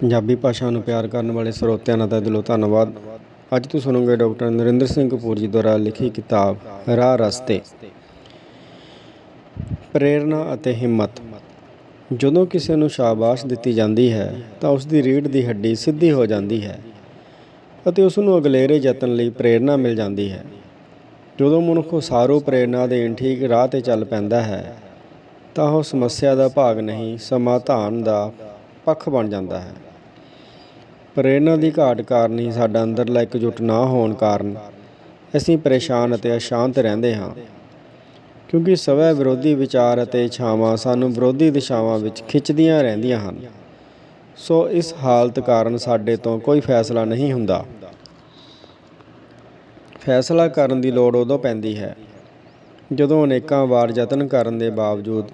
ਪੰਜਾਬੀ ਭਾਸ਼ਾ ਨੂੰ ਪਿਆਰ ਕਰਨ ਵਾਲੇ ਸਰੋਤਿਆਂ ਦਾ ਤਹਿ ਦਿਲੋਂ ਧੰਨਵਾਦ। ਅੱਜ ਤੁਸੀਂ ਸੁਣੋਗੇ ਡਾਕਟਰ ਨਰਿੰਦਰ ਸਿੰਘ ਕਪੂਰ ਜੀ ਦੁਆਰਾ ਲਿਖੀ ਕਿਤਾਬ, ਰਾਹ ਰਸਤੇ। ਪ੍ਰੇਰਣਾ ਅਤੇ ਹਿੰਮਤ। ਜਦੋਂ ਕਿਸੇ ਨੂੰ ਸ਼ਾਬਾਸ਼ ਦਿੱਤੀ ਜਾਂਦੀ ਹੈ, ਤਾਂ ਉਸ ਦੀ ਰੀੜ੍ਹ ਦੀ ਹੱਡੀ ਸਿੱਧੀ ਹੋ ਜਾਂਦੀ ਹੈ ਅਤੇ ਉਸ ਨੂੰ ਅਗਲੇਰੇ ਯਤਨ ਲਈ ਪ੍ਰੇਰਣਾ ਮਿਲ ਜਾਂਦੀ ਹੈ। ਜਦੋਂ ਮਨੁੱਖ ਉਸਾਰੂ ਪ੍ਰੇਰਣਾ ਦੇਣ ਠੀਕ ਰਾਹ ਤੇ ਚੱਲ ਪੈਂਦਾ ਹੈ, ਤਾਂ ਉਹ ਸਮੱਸਿਆ ਦਾ ਭਾਗ ਨਹੀਂ, ਸਮਾਧਾਨ ਦਾ ਪੱਖ ਬਣ ਜਾਂਦਾ ਹੈ। ਪ੍ਰੇਰਨਾ ਦੀ ਘਾਟ ਕਾਰਨ ਹੀ ਸਾਡਾ ਅੰਦਰਲਾ ਇਕਜੁੱਟ ਨਾ ਹੋਣ ਕਾਰਨ ਅਸੀਂ ਪਰੇਸ਼ਾਨ ਅਤੇ ਅਸ਼ਾਂਤ ਰਹਿੰਦੇ ਹਾਂ। ਕਿਉਂਕਿ ਸਵੈ ਵਿਰੋਧੀ ਵਿਚਾਰ ਅਤੇ ਇੱਛਾਵਾਂ ਸਾਨੂੰ ਵਿਰੋਧੀ ਦਿਸ਼ਾਵਾਂ ਵਿੱਚ ਖਿੱਚਦੀਆਂ ਰਹਿੰਦੀਆਂ ਹਨ। ਸੋ ਇਸ ਹਾਲਤ ਕਾਰਨ ਸਾਡੇ ਤੋਂ ਕੋਈ ਫੈਸਲਾ ਨਹੀਂ ਹੁੰਦਾ। ਫੈਸਲਾ ਕਰਨ ਦੀ ਲੋੜ ਉਦੋਂ ਪੈਂਦੀ ਹੈ ਜਦੋਂ ਅਨੇਕਾਂ ਵਾਰ ਯਤਨ ਕਰਨ ਦੇ ਬਾਵਜੂਦ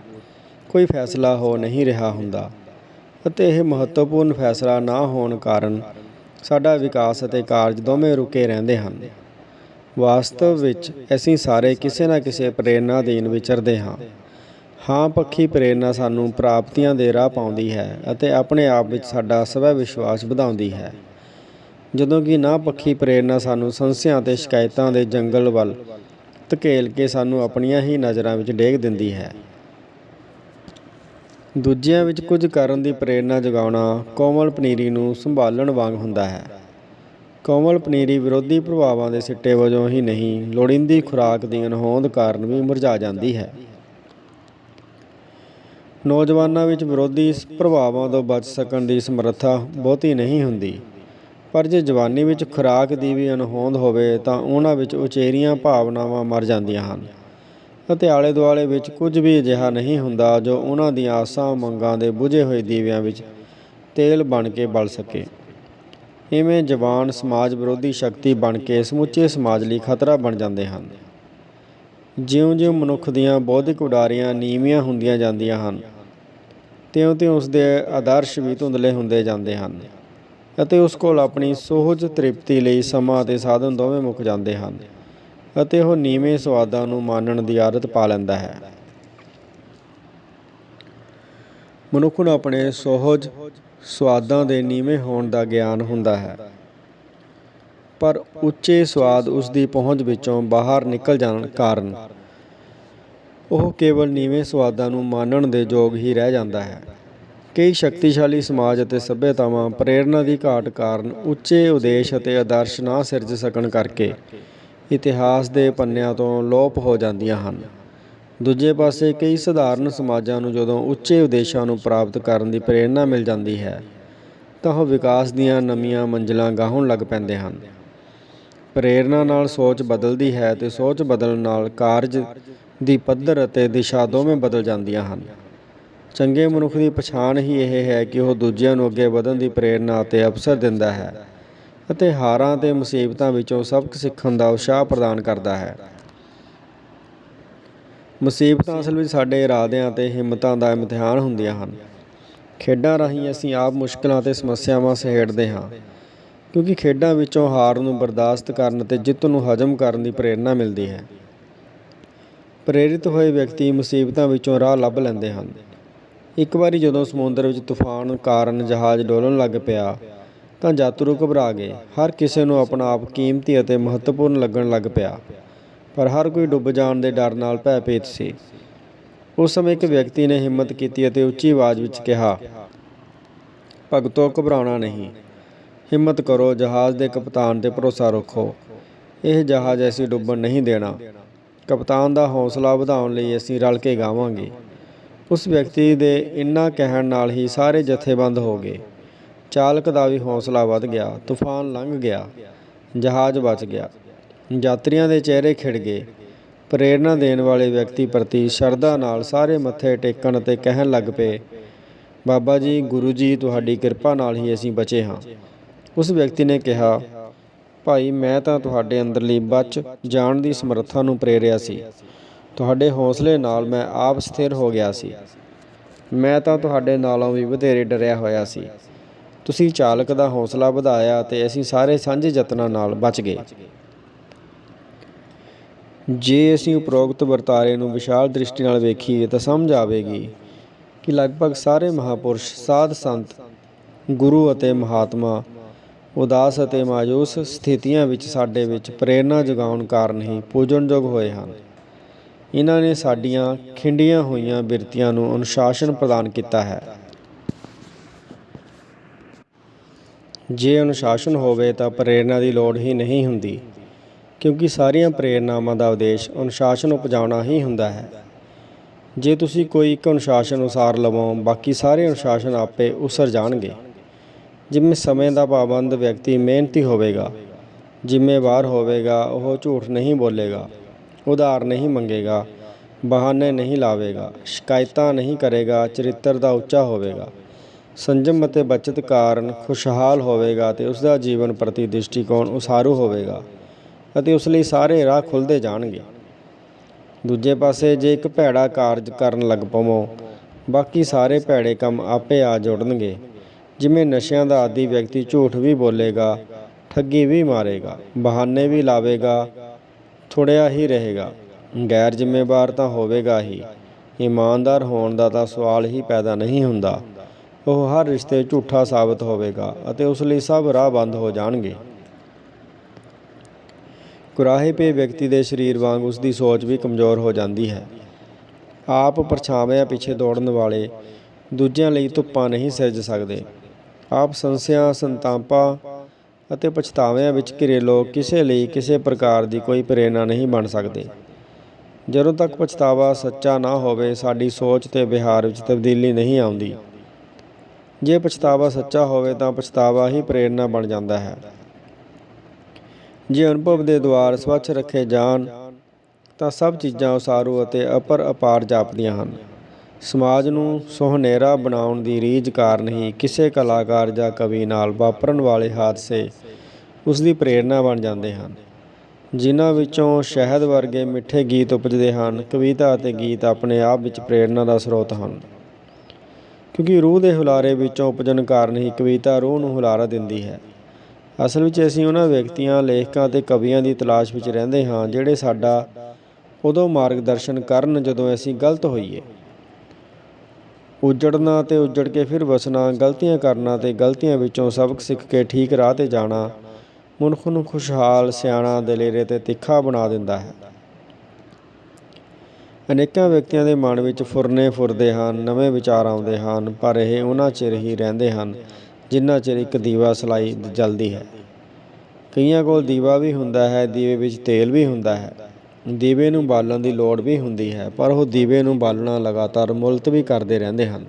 ਕੋਈ ਫੈਸਲਾ ਹੋ ਨਹੀਂ ਰਿਹਾ ਹੁੰਦਾ। ਅਤੇ ਇਹ ਮਹੱਤਵਪੂਰਨ ਫੈਸਲਾ ਨਾ ਹੋਣ ਕਾਰਨ ਸਾਡਾ ਵਿਕਾਸ ਅਤੇ ਕਾਰਜ ਦੋਵੇਂ ਰੁਕੇ ਰਹਿੰਦੇ ਹਨ। ਵਾਸਤਵ ਵਿੱਚ ਅਸੀਂ ਸਾਰੇ ਕਿਸੇ ਨਾ ਕਿਸੇ ਪ੍ਰੇਰਣਾ ਅਧੀਨ ਵਿਚਰਦੇ ਹਾਂ। ਹਾਂ, ਪੱਖੀ ਪ੍ਰੇਰਣਾ ਸਾਨੂੰ ਪ੍ਰਾਪਤੀਆਂ ਦੇ ਰਾਹ ਪਾਉਂਦੀ ਹੈ ਅਤੇ ਆਪਣੇ ਆਪ ਵਿੱਚ ਸਾਡਾ ਸਵੈ ਵਿਸ਼ਵਾਸ ਵਧਾਉਂਦੀ ਹੈ। ਜਦੋਂ ਕਿ ਨਾ ਪੱਖੀ ਪ੍ਰੇਰਣਾ ਸਾਨੂੰ ਸੰਸਿਆਂ ਅਤੇ ਸ਼ਿਕਾਇਤਾਂ ਦੇ ਜੰਗਲ ਵੱਲ ਧਕੇਲ ਕੇ ਸਾਨੂੰ ਆਪਣੀਆਂ ਹੀ ਨਜ਼ਰਾਂ ਵਿੱਚ ਡੇਗ ਦਿੰਦੀ ਹੈ। ਦੂਜਿਆਂ ਵਿੱਚ ਕੁਝ ਕਰਨ ਦੀ ਪ੍ਰੇਰਣਾ ਜਗਾਉਣਾ ਕੋਮਲ ਪਨੀਰੀ ਨੂੰ ਸੰਭਾਲਣ ਵਾਂਗ ਹੁੰਦਾ ਹੈ। ਕੋਮਲ ਪਨੀਰੀ ਵਿਰੋਧੀ ਪ੍ਰਭਾਵਾਂ ਦੇ ਸਿੱਟੇ ਵਜੋਂ ਹੀ ਨਹੀਂ, ਲੋੜੀਂਦੀ ਖੁਰਾਕ ਦੀ ਅਣਹੋਂਦ ਕਾਰਨ ਵੀ ਮੁਰਝਾ ਜਾਂਦੀ ਹੈ। ਨੌਜਵਾਨਾਂ ਵਿੱਚ ਵਿਰੋਧੀ ਪ੍ਰਭਾਵਾਂ ਤੋਂ ਬਚ ਸਕਣ ਦੀ ਸਮਰੱਥਾ ਬਹੁਤੀ ਨਹੀਂ ਹੁੰਦੀ। ਪਰ ਜੇ ਜਵਾਨੀ ਵਿੱਚ ਖੁਰਾਕ ਦੀ ਵੀ ਅਣਹੋਂਦ ਹੋਵੇ ਤਾਂ ਉਹਨਾਂ ਵਿੱਚ ਉਚੇਰੀਆਂ ਭਾਵਨਾਵਾਂ ਮਰ ਜਾਂਦੀਆਂ ਹਨ। ਅਤੇ ਆਲੇ ਦੁਆਲੇ ਵਿੱਚ ਕੁਝ ਵੀ ਅਜਿਹਾ ਨਹੀਂ ਹੁੰਦਾ ਜੋ ਉਹਨਾਂ ਦੀਆਂ ਆਸਾਂ ਮੰਗਾਂ ਦੇ ਬੁਝੇ ਹੋਏ ਦੀਵਿਆਂ ਵਿੱਚ ਤੇਲ ਬਣ ਕੇ ਬਲ ਸਕੇ। ਇਵੇਂ ਜਵਾਨ ਸਮਾਜ ਵਿਰੋਧੀ ਸ਼ਕਤੀ ਬਣ ਕੇ ਸਮੁੱਚੇ ਸਮਾਜ ਲਈ ਖਤਰਾ ਬਣ ਜਾਂਦੇ ਹਨ। ਜਿਉਂ-ਜਿਉਂ ਮਨੁੱਖ ਦੀਆਂ ਬੌਧਿਕ ਉਡਾਰੀਆਂ ਨੀਵੀਆਂ ਹੁੰਦੀਆਂ ਜਾਂਦੀਆਂ ਹਨ, ਤਿਉਂ-ਤਿਉਂ ਉਸ ਦੇ ਆਦਰਸ਼ ਵੀ ਧੁੰਦਲੇ ਹੁੰਦੇ ਜਾਂਦੇ ਹਨ ਅਤੇ ਉਸ ਕੋਲ ਆਪਣੀ ਸੋਹਜ ਤ੍ਰਿਪਤੀ ਲਈ ਸਮਾਂ ਅਤੇ ਸਾਧਨ ਦੋਵੇਂ ਮੁੱਕ ਜਾਂਦੇ ਹਨ। ਅਤੇ ਉਹ ਨੀਵੇਂ ਸਵਾਦਾਂ ਨੂੰ ਮਾਨਣ ਦੀ ਆਦਤ ਪਾ ਲੈਂਦਾ ਹੈ। ਮਨੁੱਖ ਨੂੰ ਆਪਣੇ ਸੋਹਜ ਸਵਾਦਾਂ ਦੇ ਨੀਵੇਂ ਹੋਣ ਦਾ ਗਿਆਨ ਹੁੰਦਾ ਹੈ। ਪਰ ਉੱਚੇ ਸਵਾਦ ਉਸ ਦੀ ਪਹੁੰਚ ਵਿੱਚੋਂ ਬਾਹਰ ਨਿਕਲ ਜਾਣ ਕਾਰਨ ਉਹ ਕੇਵਲ ਨੀਵੇਂ ਸਵਾਦਾਂ ਨੂੰ ਮਾਨਣ ਦੇ ਯੋਗ ਹੀ ਰਹਿ ਜਾਂਦਾ ਹੈ। ਕਈ ਸ਼ਕਤੀਸ਼ਾਲੀ ਸਮਾਜ ਅਤੇ ਸਭਿਅਤਾਵਾਂ ਪ੍ਰੇਰਣਾ ਦੀ ਘਾਟ ਕਾਰਨ ਉੱਚੇ ਉਦੇਸ਼ ਅਤੇ ਆਦਰਸ਼ ਨਾ ਸਿਰਜ ਸਕਣ ਕਰਕੇ ਇਤਿਹਾਸ ਦੇ ਪੰਨਿਆਂ ਤੋਂ ਲੋਪ ਹੋ ਜਾਂਦੀਆਂ ਹਨ। ਦੂਜੇ ਪਾਸੇ ਕਈ ਸਧਾਰਨ ਸਮਾਜਾਂ ਨੂੰ ਜਦੋਂ ਉੱਚੇ ਉਦੇਸ਼ਾਂ ਨੂੰ ਪ੍ਰਾਪਤ ਕਰਨ ਦੀ ਪ੍ਰੇਰਣਾ ਮਿਲ ਜਾਂਦੀ ਹੈ, ਤਾਂ ਉਹ ਵਿਕਾਸ ਦੀਆਂ ਨਵੀਆਂ ਮੰਜ਼ਲਾਂ ਗਾਹਣ ਲੱਗ ਪੈਂਦੇ ਹਨ। ਪ੍ਰੇਰਣਾ ਨਾਲ ਸੋਚ ਬਦਲਦੀ ਹੈ ਤੇ ਸੋਚ ਬਦਲਣ ਨਾਲ ਕਾਰਜ ਦੀ ਪੱਧਰ ਅਤੇ ਦਿਸ਼ਾ ਦੋਵੇਂ ਬਦਲ ਜਾਂਦੀਆਂ ਹਨ। ਚੰਗੇ ਮਨੁੱਖ ਦੀ ਪਛਾਣ ਹੀ ਇਹ ਹੈ ਕਿ ਉਹ ਦੂਜਿਆਂ ਨੂੰ ਅੱਗੇ ਵਧਣ ਦੀ ਪ੍ਰੇਰਣਾ ਅਤੇ ਅਵਸਰ ਦਿੰਦਾ ਹੈ। ਅਤੇ ਹਾਰਾਂ ਅਤੇ ਮੁਸੀਬਤਾਂ ਵਿੱਚੋਂ ਸਬਕ ਸਿੱਖਣ ਦਾ ਉਤਸ਼ਾਹ ਪ੍ਰਦਾਨ ਕਰਦਾ ਹੈ। ਮੁਸੀਬਤਾਂ ਅਸਲ ਵਿੱਚ ਸਾਡੇ ਇਰਾਦਿਆਂ ਅਤੇ ਹਿੰਮਤਾਂ ਦਾ ਇਮਤਿਹਾਨ ਹੁੰਦੀਆਂ ਹਨ। ਖੇਡਾਂ ਰਾਹੀਂ ਅਸੀਂ ਆਪ ਮੁਸ਼ਕਲਾਂ ਅਤੇ ਸਮੱਸਿਆਵਾਂ ਸਹੇੜਦੇ ਹਾਂ, ਕਿਉਂਕਿ ਖੇਡਾਂ ਵਿੱਚੋਂ ਹਾਰ ਨੂੰ ਬਰਦਾਸ਼ਤ ਕਰਨ ਅਤੇ ਜਿੱਤ ਨੂੰ ਹਜ਼ਮ ਕਰਨ ਦੀ ਪ੍ਰੇਰਣਾ ਮਿਲਦੀ ਹੈ। ਪ੍ਰੇਰਿਤ ਹੋਏ ਵਿਅਕਤੀ ਮੁਸੀਬਤਾਂ ਵਿੱਚੋਂ ਰਾਹ ਲੱਭ ਲੈਂਦੇ ਹਨ। ਇੱਕ ਵਾਰੀ ਜਦੋਂ ਸਮੁੰਦਰ ਵਿੱਚ ਤੂਫਾਨ ਕਾਰਨ ਜਹਾਜ਼ ਡੋਲਣ ਲੱਗ ਪਿਆ ਤਾਂ ਯਾਤਰੂ ਘਬਰਾ ਗਏ। ਹਰ ਕਿਸੇ ਨੂੰ ਆਪਣਾ ਆਪ ਕੀਮਤੀ ਅਤੇ ਮਹੱਤਵਪੂਰਨ ਲੱਗਣ ਲੱਗ ਪਿਆ। ਪਰ ਹਰ ਕੋਈ ਡੁੱਬ ਜਾਣ ਦੇ ਡਰ ਨਾਲ ਭੈਭੀਤ ਸੀ। ਉਸ ਸਮੇਂ ਇੱਕ ਵਿਅਕਤੀ ਨੇ ਹਿੰਮਤ ਕੀਤੀ ਅਤੇ ਉੱਚੀ ਆਵਾਜ਼ ਵਿੱਚ ਕਿਹਾ, ਭਗਤੋ, ਘਬਰਾਉਣਾ ਨਹੀਂ। ਹਿੰਮਤ ਕਰੋ, ਜਹਾਜ਼ ਦੇ ਕਪਤਾਨ ਤੇ ਭਰੋਸਾ ਰੱਖੋ। ਇਹ ਜਹਾਜ਼ ਐਸੀ ਡੁੱਬਣ ਨਹੀਂ ਦੇਣਾ। ਕਪਤਾਨ ਦਾ ਹੌਸਲਾ ਵਧਾਉਣ ਲਈ ਅਸੀਂ ਰਲ ਕੇ ਗਾਵਾਂਗੇ। ਉਸ ਵਿਅਕਤੀ ਦੇ ਇੰਨਾ ਕਹਿਣ ਨਾਲ ਹੀ ਸਾਰੇ ਜਥੇਬੰਦ ਹੋ ਗਏ। ਚਾਲਕ ਦਾ ਵੀ ਹੌਸਲਾ ਵੱਧ ਗਿਆ, ਤੂਫਾਨ ਲੰਘ ਗਿਆ, ਜਹਾਜ਼ ਬਚ ਗਿਆ। ਯਾਤਰੀਆਂ ਦੇ ਚਿਹਰੇ ਖਿੜ ਗਏ। ਪ੍ਰੇਰਣਾ ਦੇਣ ਵਾਲੇ ਵਿਅਕਤੀ ਪ੍ਰਤੀ ਸ਼ਰਧਾ ਨਾਲ ਸਾਰੇ ਮੱਥੇ ਟੇਕਣ ਅਤੇ ਕਹਿਣ ਲੱਗ ਪਏ, ਬਾਬਾ ਜੀ, ਗੁਰੂ ਜੀ, ਤੁਹਾਡੀ ਕਿਰਪਾ ਨਾਲ ਹੀ ਅਸੀਂ ਬਚੇ ਹਾਂ। ਉਸ ਵਿਅਕਤੀ ਨੇ ਕਿਹਾ, ਭਾਈ, ਮੈਂ ਤਾਂ ਤੁਹਾਡੇ ਅੰਦਰਲੀ ਬਚ ਜਾਣ ਦੀ ਸਮਰੱਥਾ ਨੂੰ ਪ੍ਰੇਰਿਆ ਸੀ। ਤੁਹਾਡੇ ਹੌਸਲੇ ਨਾਲ ਮੈਂ ਆਪ ਸਥਿਰ ਹੋ ਗਿਆ ਸੀ। ਮੈਂ ਤਾਂ ਤੁਹਾਡੇ ਨਾਲੋਂ ਵੀ ਵਧੇਰੇ ਡਰਿਆ ਹੋਇਆ ਸੀ। ਤੁਸੀਂ ਚਾਲਕ ਦਾ ਹੌਸਲਾ ਵਧਾਇਆ ਤੇ ਅਸੀਂ ਸਾਰੇ ਸਾਂਝੇ ਯਤਨਾਂ ਨਾਲ ਬਚ ਗਏ। ਜੇ ਅਸੀਂ ਉਪਰੋਕਤ ਵਰਤਾਰੇ ਨੂੰ ਵਿਸ਼ਾਲ ਦ੍ਰਿਸ਼ਟੀ ਨਾਲ ਵੇਖੀਏ ਤਾਂ ਸਮਝ ਆਵੇਗੀ ਕਿ ਲਗਭਗ ਸਾਰੇ ਮਹਾਪੁਰਸ਼, ਸਾਧ ਸੰਤ, ਗੁਰੂ ਅਤੇ ਮਹਾਤਮਾ, ਉਦਾਸ ਅਤੇ ਮਾਯੂਸ ਸਥਿਤੀਆਂ ਵਿੱਚ ਸਾਡੇ ਵਿੱਚ ਪ੍ਰੇਰਣਾ ਜਗਾਉਣ ਕਾਰਨ ਹੀ ਪੂਜਣਯੋਗ ਹੋਏ ਹਨ। ਇਹਨਾਂ ਨੇ ਸਾਡੀਆਂ ਖਿੰਡੀਆਂ ਹੋਈਆਂ ਬਿਰਤੀਆਂ ਨੂੰ ਅਨੁਸ਼ਾਸਨ ਪ੍ਰਦਾਨ ਕੀਤਾ ਹੈ। ਜੇ ਅਨੁਸ਼ਾਸਨ ਹੋਵੇ ਤਾਂ ਪ੍ਰੇਰਣਾ ਦੀ ਲੋੜ ਹੀ ਨਹੀਂ ਹੁੰਦੀ, ਕਿਉਂਕਿ ਸਾਰੀਆਂ ਪ੍ਰੇਰਨਾਵਾਂ ਦਾ ਉਦੇਸ਼ ਅਨੁਸ਼ਾਸਨ ਉਪਜਾਉਣਾ ਹੀ ਹੁੰਦਾ ਹੈ। ਜੇ ਤੁਸੀਂ ਕੋਈ ਇੱਕ ਅਨੁਸ਼ਾਸਨ ਉਸਾਰ ਲਵੋ, ਬਾਕੀ ਸਾਰੇ ਅਨੁਸ਼ਾਸਨ ਆਪੇ ਉਸਰ ਜਾਣਗੇ। ਜਿਵੇਂ ਸਮੇਂ ਦਾ ਪਾਬੰਦ ਵਿਅਕਤੀ ਮਿਹਨਤੀ ਹੋਵੇਗਾ, ਜ਼ਿੰਮੇਵਾਰ ਹੋਵੇਗਾ, ਉਹ ਝੂਠ ਨਹੀਂ ਬੋਲੇਗਾ, ਉਧਾਰ ਨਹੀਂ ਮੰਗੇਗਾ, ਬਹਾਨੇ ਨਹੀਂ ਲਾਵੇਗਾ, ਸ਼ਿਕਾਇਤਾਂ ਨਹੀਂ ਕਰੇਗਾ, ਚਰਿੱਤਰ ਦਾ ਉੱਚਾ ਹੋਵੇਗਾ। ਸੰਜਮ ਅਤੇ ਬੱਚਤ ਕਾਰਨ ਖੁਸ਼ਹਾਲ ਹੋਵੇਗਾ ਅਤੇ ਉਸ ਦਾ ਜੀਵਨ ਪ੍ਰਤੀ ਦ੍ਰਿਸ਼ਟੀਕੋਣ ਉਸਾਰੂ ਹੋਵੇਗਾ ਅਤੇ ਉਸ ਲਈ ਸਾਰੇ ਰਾਹ ਖੁੱਲਦੇ ਜਾਣਗੇ। ਦੂਜੇ ਪਾਸੇ ਜੇ ਇੱਕ ਭੈੜਾ ਕਾਰਜ ਕਰਨ ਲੱਗ ਪਵੋ, ਬਾਕੀ ਸਾਰੇ ਭੈੜੇ ਕੰਮ ਆਪੇ ਆ ਜੁੜਨਗੇ, ਜਿਵੇਂ ਨਸ਼ਿਆਂ ਦਾ ਆਦੀ ਵਿਅਕਤੀ ਝੂਠ ਵੀ ਬੋਲੇਗਾ, ਠੱਗੀ ਵੀ ਮਾਰੇਗਾ, ਬਹਾਨੇ ਵੀ ਲਾਵੇਗਾ ਥੋੜਿਆ ਹੀ ਰਹੇਗਾ ਗੈਰ ਜ਼ਿੰਮੇਵਾਰ ਤਾਂ ਹੋਵੇਗਾ ਹੀ, ਇਮਾਨਦਾਰ ਹੋਣ ਦਾ ਤਾਂ ਸਵਾਲ ਹੀ ਪੈਦਾ ਨਹੀਂ ਹੁੰਦਾ। ਉਹ ਹਰ ਰਿਸ਼ਤੇ ਝੂਠਾ ਸਾਬਤ ਹੋਵੇਗਾ ਅਤੇ ਉਸ ਲਈ ਸਭ ਰਾਹ ਬੰਦ ਹੋ ਜਾਣਗੇ। ਕੁਰਾਹੇ ਪੇ ਵਿਅਕਤੀ ਦੇ ਸਰੀਰ ਵਾਂਗ ਉਸ ਦੀ ਸੋਚ ਵੀ ਕਮਜ਼ੋਰ ਹੋ ਜਾਂਦੀ ਹੈ। ਆਪ ਪਰਛਾਵਿਆਂ ਪਿੱਛੇ ਦੌੜਨ ਵਾਲੇ ਦੂਜਿਆਂ ਲਈ ਧੁੱਪਾਂ ਨਹੀਂ ਸਿਰਜ ਸਕਦੇ। ਆਪ ਸੰਸਿਆਂ, ਸੰਤਾਪਾਂ ਅਤੇ ਪਛਤਾਵਿਆਂ ਵਿੱਚ ਘਿਰੇ ਲੋਕ ਕਿਸੇ ਲਈ ਕਿਸੇ ਪ੍ਰਕਾਰ ਦੀ ਕੋਈ ਪ੍ਰੇਰਣਾ ਨਹੀਂ ਬਣ ਸਕਦੇ। ਜਦੋਂ ਤੱਕ ਪਛਤਾਵਾ ਸੱਚਾ ਨਾ ਹੋਵੇ, ਸਾਡੀ ਸੋਚ ਤੇ ਵਿਹਾਰ ਵਿੱਚ ਤਬਦੀਲੀ ਨਹੀਂ ਆਉਂਦੀ। ਜੇ ਪਛਤਾਵਾ ਸੱਚਾ ਹੋਵੇ ਤਾਂ ਪਛਤਾਵਾ ਹੀ ਪ੍ਰੇਰਣਾ ਬਣ ਜਾਂਦਾ ਹੈ। ਜੇ ਅਨੁਭਵ ਦੇ ਦੁਆਰ ਸਵੱਛ ਰੱਖੇ ਜਾਣ, ਤਾਂ ਸਭ ਚੀਜ਼ਾਂ ਉਸਾਰੂ ਅਤੇ ਅਪਰ ਅਪਾਰ ਜਾਪਦੀਆਂ ਹਨ। ਸਮਾਜ ਨੂੰ ਸੁਹਨੇਰਾ ਬਣਾਉਣ ਦੀ ਰੀਝ ਕਾਰਨ ਹੀ ਕਿਸੇ ਕਲਾਕਾਰ ਜਾਂ ਕਵੀ ਨਾਲ ਵਾਪਰਨ ਵਾਲੇ ਹਾਦਸੇ ਉਸ ਦੀ ਪ੍ਰੇਰਣਾ ਬਣ ਜਾਂਦੇ ਹਨ। ਜਿਨ੍ਹਾਂ ਵਿੱਚੋਂ ਸ਼ਹਿਦ ਵਰਗੇ ਮਿੱਠੇ ਗੀਤ ਉਪਜਦੇ ਹਨ, ਕਵਿਤਾ ਅਤੇ ਗੀਤ ਆਪਣੇ ਆਪ ਵਿੱਚ ਪ੍ਰੇਰਣਾ ਦਾ ਸਰੋਤ ਹਨ। ਕਿਉਂਕਿ ਰੂਹ ਦੇ ਹੁਲਾਰੇ ਵਿੱਚੋਂ ਉਪਜਣ ਕਾਰਨ ਹੀ ਕਵਿਤਾ ਰੂਹ ਨੂੰ ਹੁਲਾਰਾ ਦਿੰਦੀ ਹੈ। ਅਸਲ ਵਿੱਚ ਅਸੀਂ ਉਹਨਾਂ ਵਿਅਕਤੀਆਂ, ਲੇਖਕਾਂ ਅਤੇ ਕਵੀਆਂ ਦੀ ਤਲਾਸ਼ ਵਿੱਚ ਰਹਿੰਦੇ ਹਾਂ, ਜਿਹੜੇ ਸਾਡਾ ਉਦੋਂ ਮਾਰਗਦਰਸ਼ਨ ਕਰਨ ਜਦੋਂ ਅਸੀਂ ਗਲਤ ਹੋਈਏ। ਉਜੜਨਾ ਤੇ ਉਜੜ ਕੇ ਫਿਰ ਵਸਣਾ, ਗਲਤੀਆਂ ਕਰਨਾ ਤੇ ਗਲਤੀਆਂ ਵਿੱਚੋਂ ਸਬਕ ਸਿੱਖ ਕੇ ਠੀਕ ਰਾਹ ਤੇ ਜਾਣਾ, ਮਨੁੱਖ ਨੂੰ ਖੁਸ਼ਹਾਲ, ਸਿਆਣਾ, ਦਲੇਰੇ ਤੇ ਤਿੱਖਾ ਬਣਾ ਦਿੰਦਾ ਹੈ। ਅਨੇਕਾਂ ਵਿਅਕਤੀਆਂ ਦੇ ਮਨ ਵਿੱਚ ਫੁਰਨੇ ਫੁਰਦੇ ਹਨ, ਨਵੇਂ ਵਿਚਾਰ ਆਉਂਦੇ ਹਨ, ਪਰ ਇਹ ਉਹਨਾਂ ਚਿਰ ਹੀ ਰਹਿੰਦੇ ਹਨ ਜਿੰਨਾ ਚਿਰ ਇੱਕ ਦੀਵਾ ਸਲਾਈ ਜਲਦੀ ਹੈ। ਕਈਆਂ ਕੋਲ ਦੀਵਾ ਵੀ ਹੁੰਦਾ ਹੈ, ਦੀਵੇ ਵਿੱਚ ਤੇਲ ਵੀ ਹੁੰਦਾ ਹੈ, ਦੀਵੇ ਨੂੰ ਬਾਲਣ ਦੀ ਲੋੜ ਵੀ ਹੁੰਦੀ ਹੈ, ਪਰ ਉਹ ਦੀਵੇ ਨੂੰ ਬਾਲਣਾ ਲਗਾਤਾਰ ਮੁਲਤਵੀ ਕਰਦੇ ਰਹਿੰਦੇ ਹਨ।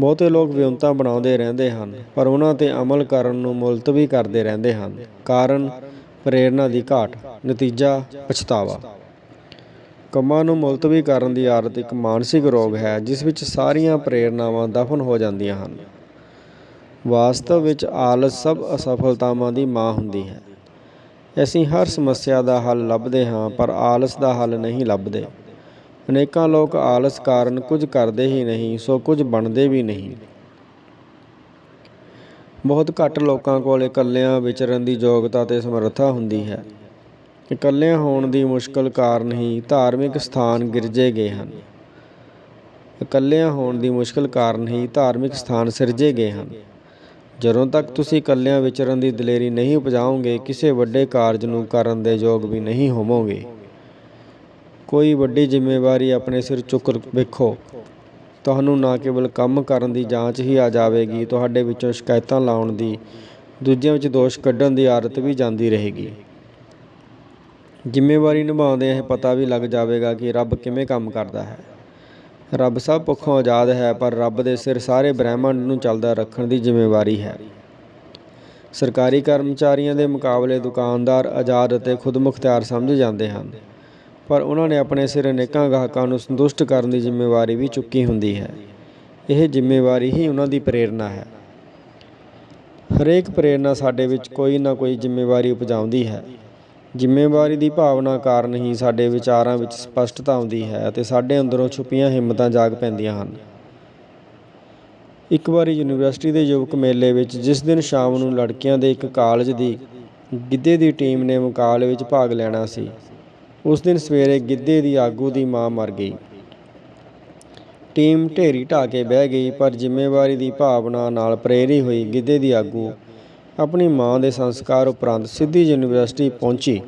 ਬਹੁਤੇ ਲੋਕ ਵਿਉਂਤਾਂ ਬਣਾਉਂਦੇ ਰਹਿੰਦੇ ਹਨ, ਪਰ ਉਹਨਾਂ ਤੇ ਅਮਲ ਕਰਨ ਨੂੰ ਮੁਲਤਵੀ ਕਰਦੇ ਰਹਿੰਦੇ ਹਨ, ਕਾਰਨ ਪ੍ਰੇਰਣਾ ਦੀ ਘਾਟ, ਨਤੀਜਾ, ਪਛਤਾਵਾ। ਕੰਮਾਂ ਨੂੰ ਮੁਲਤਵੀ ਕਰਨ ਦੀ ਆਦਤ ਇੱਕ ਮਾਨਸਿਕ ਰੋਗ ਹੈ, ਜਿਸ ਵਿੱਚ ਸਾਰੀਆਂ ਪ੍ਰੇਰਨਾਵਾਂ ਦਫਨ ਹੋ ਜਾਂਦੀਆਂ ਹਨ। ਵਾਸਤਵ ਵਿੱਚ ਆਲਸ ਸਭ ਅਸਫਲਤਾਵਾਂ ਦੀ ਮਾਂ ਹੁੰਦੀ ਹੈ। ਅਸੀਂ ਹਰ ਸਮੱਸਿਆ ਦਾ ਹੱਲ ਲੱਭਦੇ ਹਾਂ, ਪਰ ਆਲਸ ਦਾ ਹੱਲ ਨਹੀਂ ਲੱਭਦੇ। ਅਨੇਕਾਂ ਲੋਕ ਆਲਸ ਕਾਰਨ ਕੁਝ ਕਰਦੇ ਹੀ ਨਹੀਂ, ਸੋ ਕੁਝ ਬਣਦੇ ਵੀ ਨਹੀਂ। ਬਹੁਤ ਘੱਟ ਲੋਕਾਂ ਕੋਲ ਇਕੱਲਿਆਂ ਵਿਚਰਨ ਦੀ ਯੋਗਤਾ ਤੇ ਸਮਰੱਥਾ ਹੁੰਦੀ ਹੈ। ਇਕੱਲਿਆਂ ਹੋਣ ਦੀ ਮੁਸ਼ਕਲ ਕਾਰਨ ਹੀ ਧਾਰਮਿਕ ਸਥਾਨ ਗਿਰਜੇ ਗਏ ਹਨ। ਇਕੱਲਿਆਂ ਹੋਣ ਦੀ ਮੁਸ਼ਕਲ ਕਾਰਨ ਹੀ ਧਾਰਮਿਕ ਸਥਾਨ ਸਿਰਜੇ ਗਏ ਹਨ। ਜਦੋਂ ਤੱਕ ਤੁਸੀਂ ਇਕੱਲਿਆਂ ਵਿਚਰਨ ਦੀ ਦਲੇਰੀ ਨਹੀਂ ਉਪਜਾਓਗੇ, ਕਿਸੇ ਵੱਡੇ ਕਾਰਜ ਨੂੰ ਕਰਨ ਦੇ ਯੋਗ ਵੀ ਨਹੀਂ ਹੋਵੋਗੇ। ਕੋਈ ਵੱਡੀ ਜ਼ਿੰਮੇਵਾਰੀ ਆਪਣੇ ਸਿਰ ਚੁੱਕ ਵੇਖੋ। ਤੁਹਾਨੂੰ ਨਾ ਕੇਵਲ ਕੰਮ ਕਰਨ ਦੀ ਜਾਂਚ ਹੀ ਆ ਜਾਵੇਗੀ, ਤੁਹਾਡੇ ਵਿੱਚੋਂ ਸ਼ਿਕਾਇਤਾਂ ਲਾਉਣ ਦੀ, ਦੂਜਿਆਂ ਵਿੱਚ ਦੋਸ਼ ਕੱਢਣ ਦੀ ਆਦਤ ਵੀ ਜਾਂਦੀ ਰਹੇਗੀ। ਜ਼ਿੰਮੇਵਾਰੀ ਨਿਭਾਉਂਦੇ ਇਹ ਪਤਾ ਵੀ ਲੱਗ ਜਾਵੇਗਾ ਕਿ ਰੱਬ ਕਿਵੇਂ ਕੰਮ ਕਰਦਾ ਹੈ। ਰੱਬ ਸਭ ਪੱਖੋਂ ਆਜ਼ਾਦ ਹੈ, ਪਰ ਰੱਬ ਦੇ ਸਿਰ ਸਾਰੇ ਬ੍ਰਹਿਮੰਡ ਨੂੰ ਚੱਲਦਾ ਰੱਖਣ ਦੀ ਜ਼ਿੰਮੇਵਾਰੀ ਹੈ। ਸਰਕਾਰੀ ਕਰਮਚਾਰੀਆਂ ਦੇ ਮੁਕਾਬਲੇ ਦੁਕਾਨਦਾਰ ਆਜ਼ਾਦ ਅਤੇ ਖੁਦਮੁਖਤਿਆਰ ਸਮਝ ਜਾਂਦੇ ਹਨ, ਪਰ ਉਹਨਾਂ ਨੇ ਆਪਣੇ ਸਿਰ ਅਨੇਕਾਂ ਗਾਹਕਾਂ ਨੂੰ ਸੰਤੁਸ਼ਟ ਕਰਨ ਦੀ ਜ਼ਿੰਮੇਵਾਰੀ ਵੀ ਚੁੱਕੀ ਹੁੰਦੀ ਹੈ। ਇਹ ਜ਼ਿੰਮੇਵਾਰੀ ਹੀ ਉਹਨਾਂ ਦੀ ਪ੍ਰੇਰਣਾ ਹੈ। ਹਰੇਕ ਪ੍ਰੇਰਣਾ ਸਾਡੇ ਵਿੱਚ ਕੋਈ ਨਾ ਕੋਈ ਜ਼ਿੰਮੇਵਾਰੀ ਉਪਜਾਉਂਦੀ ਹੈ। ਜ਼ਿੰਮੇਵਾਰੀ ਦੀ ਭਾਵਨਾ ਕਾਰਨ ਹੀ ਸਾਡੇ ਵਿਚਾਰਾਂ ਵਿੱਚ ਸਪਸ਼ਟਤਾ ਆਉਂਦੀ ਹੈ ਅਤੇ ਸਾਡੇ ਅੰਦਰੋਂ ਛੁਪੀਆਂ ਹਿੰਮਤਾਂ ਜਾਗ ਪੈਂਦੀਆਂ ਹਨ। ਇੱਕ ਵਾਰੀ ਯੂਨੀਵਰਸਿਟੀ ਦੇ ਯੁਵਕ ਮੇਲੇ ਵਿੱਚ ਜਿਸ ਦਿਨ ਸ਼ਾਮ ਨੂੰ ਲੜਕੀਆਂ ਦੇ ਇੱਕ ਕਾਲਜ ਦੀ ਗਿੱਧੇ ਦੀ ਟੀਮ ਨੇ ਮੁਕਾਬਲੇ ਵਿੱਚ ਭਾਗ ਲੈਣਾ ਸੀ, ਉਸ ਦਿਨ ਸਵੇਰੇ ਗਿੱਧੇ ਦੀ ਆਗੂ ਦੀ ਮਾਂ ਮਰ ਗਈ। ਟੀਮ ਢੇਰੀ ਢਾ ਕੇ ਬਹਿ ਗਈ, ਪਰ ਜ਼ਿੰਮੇਵਾਰੀ ਦੀ ਭਾਵਨਾ ਨਾਲ ਪ੍ਰੇਰੀ ਹੋਈ ਗਿੱਧੇ ਦੀ ਆਗੂ ਆਪਣੀ ਮਾਂ ਦੇ ਸੰਸਕਾਰ ਉਪਰੰਤ ਸਿੱਧੀ ਯੂਨੀਵਰਸਿਟੀ ਪਹੁੰਚੀ।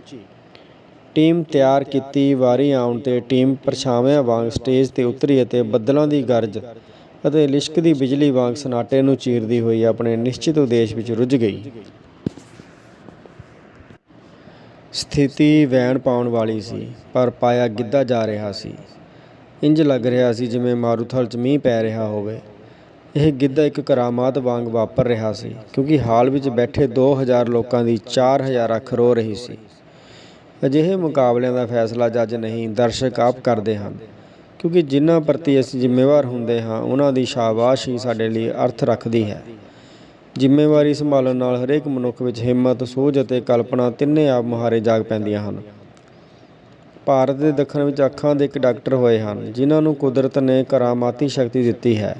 ਟੀਮ ਤਿਆਰ ਕੀਤੀ, ਵਾਰੀ ਆਉਣ ਤੇ ਟੀਮ ਪਰਛਾਵਿਆਂ ਵਾਂਗ ਸਟੇਜ ਤੇ ਉਤਰੀ ਅਤੇ ਬੱਦਲਾਂ ਦੀ ਗਰਜ ਅਤੇ ਲਿਸ਼ਕਦੀ ਬਿਜਲੀ ਵਾਂਗ ਸਨਾਟੇ ਨੂੰ ਚੀਰਦੀ ਹੋਈ ਆਪਣੇ ਨਿਸ਼ਚਿਤ ਉਦੇਸ਼ ਵਿੱਚ ਰੁੱਝ ਗਈ। ਸਥਿਤੀ ਵੈਣ ਪਾਉਣ ਵਾਲੀ ਸੀ, ਪਰ ਪਾਇਆ ਗਿੱਧਾ ਜਾ ਰਿਹਾ ਸੀ। ਇੰਜ ਲੱਗ ਰਿਹਾ ਸੀ ਜਿਵੇਂ ਮਾਰੂਥਲ 'ਚ ਮੀਂਹ ਪੈ ਰਿਹਾ ਹੋਵੇ। ਇਹ ਗਿੱਧਾ ਇੱਕ ਕਰਾਮਾਤ ਵਾਂਗ ਵਾਪਰ ਰਿਹਾ ਸੀ, ਕਿਉਂਕਿ ਹਾਲ ਵਿੱਚ ਬੈਠੇ 2000 ਲੋਕਾਂ ਦੀ 4000 ਅੱਖ ਰੋ ਰਹੀ ਸੀ। ਅਜਿਹੇ ਮੁਕਾਬਲਿਆਂ ਦਾ ਫੈਸਲਾ ਜੱਜ ਨਹੀਂ, ਦਰਸ਼ਕ ਆਪ ਕਰਦੇ ਹਨ, ਕਿਉਂਕਿ ਜਿਨ੍ਹਾਂ ਪ੍ਰਤੀ ਅਸੀਂ ਜ਼ਿੰਮੇਵਾਰ ਹੁੰਦੇ ਹਾਂ, ਉਹਨਾਂ ਦੀ ਸ਼ਾਬਾਸ਼ ਹੀ ਸਾਡੇ ਲਈ ਅਰਥ ਰੱਖਦੀ ਹੈ। ਜ਼ਿੰਮੇਵਾਰੀ ਸੰਭਾਲਣ ਨਾਲ ਹਰੇਕ ਮਨੁੱਖ ਵਿੱਚ ਹਿੰਮਤ ਸੋਝ ਅਤੇ ਕਲਪਨਾ ਤਿੰਨੇ ਆਪ ਮੁਹਾਰੇ ਜਾਗ ਪੈਂਦੀਆਂ ਹਨ। ਭਾਰਤ ਦੇ ਦੱਖਣ ਵਿੱਚ ਅੱਖਾਂ ਦੇ ਇੱਕ ਡਾਕਟਰ ਹੋਏ ਹਨ, ਜਿਨ੍ਹਾਂ ਨੂੰ ਕੁਦਰਤ ਨੇ ਕਰਾਮਾਤੀ ਸ਼ਕਤੀ ਦਿੱਤੀ ਹੈ।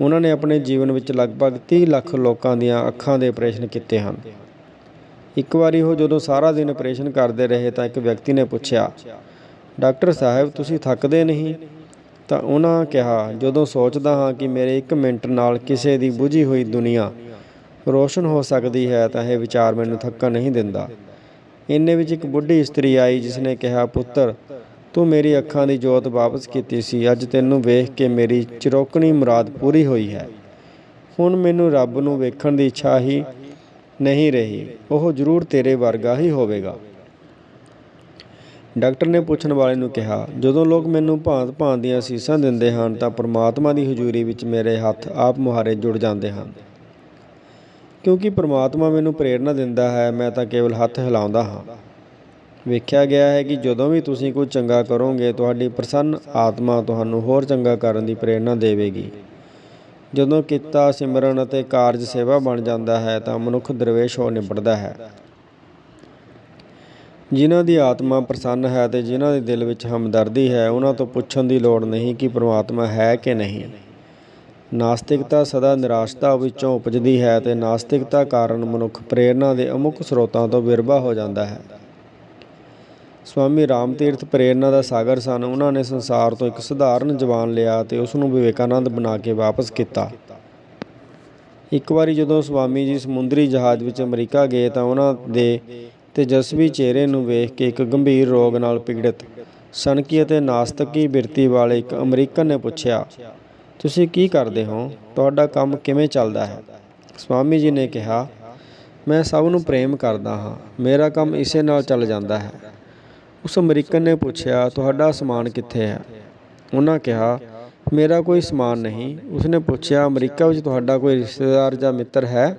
ਉਹਨਾਂ ਨੇ ਆਪਣੇ ਜੀਵਨ ਵਿੱਚ ਲਗਭਗ 30 ਲੱਖ ਲੋਕਾਂ ਦੀਆਂ ਅੱਖਾਂ ਦੇ ਆਪਰੇਸ਼ਨ ਕੀਤੇ ਹਨ। ਇੱਕ ਵਾਰੀ ਉਹ ਜਦੋਂ ਸਾਰਾ ਦਿਨ ਆਪਰੇਸ਼ਨ ਕਰਦੇ ਰਹੇ ਤਾਂ ਇੱਕ ਵਿਅਕਤੀ ਨੇ ਪੁੱਛਿਆ, ਡਾਕਟਰ ਸਾਹਿਬ, ਤੁਸੀਂ ਥੱਕਦੇ ਨਹੀਂ? ਤਾਂ ਉਹਨਾਂ ਕਿਹਾ, ਜਦੋਂ ਸੋਚਦਾ ਹਾਂ ਕਿ ਮੇਰੇ ਇੱਕ ਮਿੰਟ ਨਾਲ ਕਿਸੇ ਦੀ ਬੁਝੀ ਹੋਈ ਦੁਨੀਆ ਰੋਸ਼ਨ ਹੋ ਸਕਦੀ ਹੈ ਤਾਂ ਇਹ ਵਿਚਾਰ ਮੈਨੂੰ ਥੱਕਣ ਨਹੀਂ ਦਿੰਦਾ। ਇੰਨੇ ਵਿੱਚ ਇੱਕ ਬੁੱਢੀ ਇਸਤਰੀ ਆਈ ਜਿਸ ਨੇ ਕਿਹਾ, ਪੁੱਤਰ ਤੂੰ ਮੇਰੀ ਅੱਖਾਂ ਦੀ ਜੋਤ ਵਾਪਸ ਕੀਤੀ ਸੀ। ਅੱਜ ਤੈਨੂੰ ਵੇਖ ਕੇ ਮੇਰੀ ਚਿਰੋਕਣੀ ਮੁਰਾਦ ਪੂਰੀ ਹੋਈ ਹੈ। ਹੁਣ ਮੈਨੂੰ ਰੱਬ ਨੂੰ ਵੇਖਣ ਦੀ ਇੱਛਾ ਹੀ ਨਹੀਂ ਰਹੀ। ਉਹ ਜ਼ਰੂਰ ਤੇਰੇ ਵਰਗਾ ਹੀ ਹੋਵੇਗਾ। ਡਾਕਟਰ ਨੇ ਪੁੱਛਣ ਵਾਲੇ ਨੂੰ ਕਿਹਾ, ਜਦੋਂ ਲੋਕ ਮੈਨੂੰ ਭਾਂਤ ਭਾਂਤ ਦੀਆਂ ਸੀਸਾਂ ਦਿੰਦੇ ਹਨ, ਤਾਂ ਪ੍ਰਮਾਤਮਾ ਦੀ ਹਜ਼ੂਰੀ ਵਿੱਚ ਮੇਰੇ ਹੱਥ ਆਪ ਮੁਹਾਰੇ ਜੁੜ ਜਾਂਦੇ ਹਨ। ਕਿਉਂਕਿ ਪ੍ਰਮਾਤਮਾ ਮੈਨੂੰ ਪ੍ਰੇਰਣਾ ਦਿੰਦਾ ਹੈ, ਮੈਂ ਤਾਂ ਕੇਵਲ ਹੱਥ ਹਿਲਾਉਂਦਾ ਹਾਂ। ਵੇਖਿਆ ਗਿਆ ਹੈ ਕਿ ਜਦੋਂ ਵੀ ਤੁਸੀਂ ਕੁਝ ਚੰਗਾ ਕਰੋਗੇ, ਤੁਹਾਡੀ ਪ੍ਰਸੰਨ ਆਤਮਾ ਤੁਹਾਨੂੰ ਹੋਰ ਚੰਗਾ ਕਰਨ ਦੀ ਪ੍ਰੇਰਣਾ ਦੇਵੇਗੀ। ਜਦੋਂ ਕਿੱਤਾ, ਸਿਮਰਨ ਅਤੇ ਕਾਰਜ ਸੇਵਾ ਬਣ ਜਾਂਦਾ ਹੈ, ਤਾਂ ਮਨੁੱਖ ਦਰਵੇਸ਼ ਹੋ ਨਿਬੜਦਾ ਹੈ। ਜਿਨ੍ਹਾਂ ਦੀ ਆਤਮਾ ਪ੍ਰਸੰਨ ਹੈ ਤੇ ਜਿਨ੍ਹਾਂ ਦੇ ਦਿਲ ਵਿੱਚ ਹਮਦਰਦੀ ਹੈ, ਉਹਨਾਂ ਤੋਂ ਪੁੱਛਣ ਦੀ ਲੋੜ ਨਹੀਂ ਕਿ ਪ੍ਰਮਾਤਮਾ ਹੈ ਕਿ ਨਹੀਂ। ਨਾਸਤਿਕਤਾ ਸਦਾ ਨਿਰਾਸ਼ਤਾ ਵਿੱਚੋਂ ਉਪਜਦੀ ਹੈ ਤੇ ਨਾਸਤਿਕਤਾ ਕਾਰਨ ਮਨੁੱਖ ਪ੍ਰੇਰਣਾ ਦੇ ਅਮੁੱਕ ਸਰੋਤਾਂ ਤੋਂ ਵਿਰਵਾ ਹੋ ਜਾਂਦਾ ਹੈ। ਸਵਾਮੀ ਰਾਮ ਤੀਰਥ ਪ੍ਰੇਰਣਾ ਦਾ ਸਾਗਰ ਸਨ। ਉਹਨਾਂ ਨੇ ਸੰਸਾਰ ਤੋਂ ਇੱਕ ਸਧਾਰਨ ਜਵਾਨ ਲਿਆ ਤੇ ਉਸ ਨੂੰ ਵਿਵੇਕਾਨੰਦ ਬਣਾ ਕੇ ਵਾਪਸ ਕੀਤਾ। ਇੱਕ ਵਾਰੀ ਜਦੋਂ ਸਵਾਮੀ ਜੀ ਸਮੁੰਦਰੀ ਜਹਾਜ਼ ਵਿੱਚ ਅਮਰੀਕਾ ਗਏ ਤਾਂ ਉਹਨਾਂ ਦੇ ਤੇਜਸਵੀ ਚਿਹਰੇ ਨੂੰ ਵੇਖ ਕੇ ਇੱਕ ਗੰਭੀਰ ਰੋਗ ਨਾਲ ਪੀੜਤ ਸਨਕੀ ਅਤੇ ਨਾਸਤਕੀ ਬਿਰਤੀ ਵਾਲੇ ਇੱਕ ਅਮਰੀਕਨ ਨੇ ਪੁੱਛਿਆ, ਤੁਸੀਂ ਕੀ ਕਰਦੇ ਹੋ? ਤੁਹਾਡਾ ਕੰਮ ਕਿਵੇਂ ਚੱਲਦਾ ਹੈ? ਸਵਾਮੀ ਜੀ ਨੇ ਕਿਹਾ, ਮੈਂ ਸਭ ਨੂੰ ਪ੍ਰੇਮ ਕਰਦਾ ਹਾਂ। ਮੇਰਾ ਕੰਮ ਇਸੇ ਨਾਲ ਚੱਲ ਜਾਂਦਾ ਹੈ। ਉਸ ਅਮਰੀਕਨ ਨੇ ਪੁੱਛਿਆ, ਤੁਹਾਡਾ ਸਮਾਨ ਕਿੱਥੇ ਹੈ ਉਹਨਾਂ ਕਿਹਾ, ਮੇਰਾ ਕੋਈ ਸਮਾਨ ਨਹੀਂ। ਉਸਨੇ ਪੁੱਛਿਆ, ਅਮਰੀਕਾ ਵਿੱਚ ਤੁਹਾਡਾ ਕੋਈ ਰਿਸ਼ਤੇਦਾਰ ਜਾਂ ਮਿੱਤਰ ਹੈ?